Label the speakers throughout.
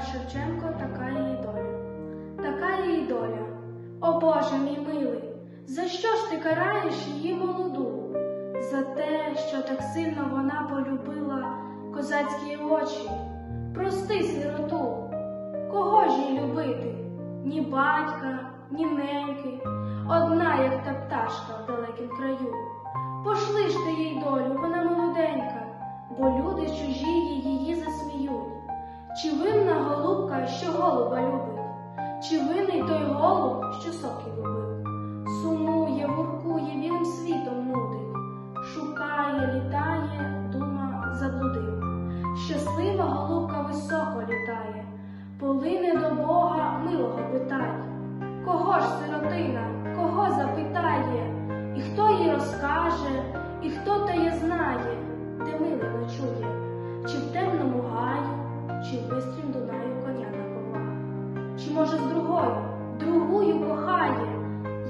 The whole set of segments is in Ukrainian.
Speaker 1: Шевченко, така її доля. Така її доля. О Боже мій милий, за що ж ти караєш її молоду? За те, що так сильно вона полюбила козацькі очі. Прости сироту, кого ж їй любити? Ні батька, ні неньки, одна, як та пташка в далекім краю. Пошли ж ти їй долю, вона молоденька, бо люди чужі її засміють. Чи винна голуб, що соки любив? Сумує, гуркує, білим світом нудить, шукає, літає, дума заблудив. Щаслива голубка високо літає, полине до Бога милого питає. Кого ж сиротина, кого запитає, і хто їй розкаже, і хто теє знає, де милий ночує, чи в темному гаю, чи в бистрім Дунаю коня напова, чи може з другою, другую кохає,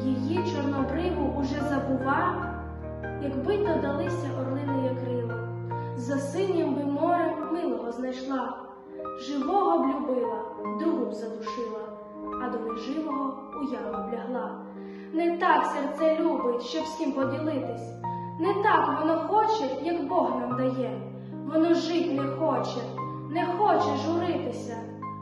Speaker 1: її чорнобриву уже забува, якби то далися орлиної крила, за синім би морем милого знайшла, живого б любила, другу б задушила, а до неживого у яму б лягла. Не так серце любить, щоб ким поділитись, не так воно хоче, як Бог нам дає. Воно жить не хоче, не хоче журитися.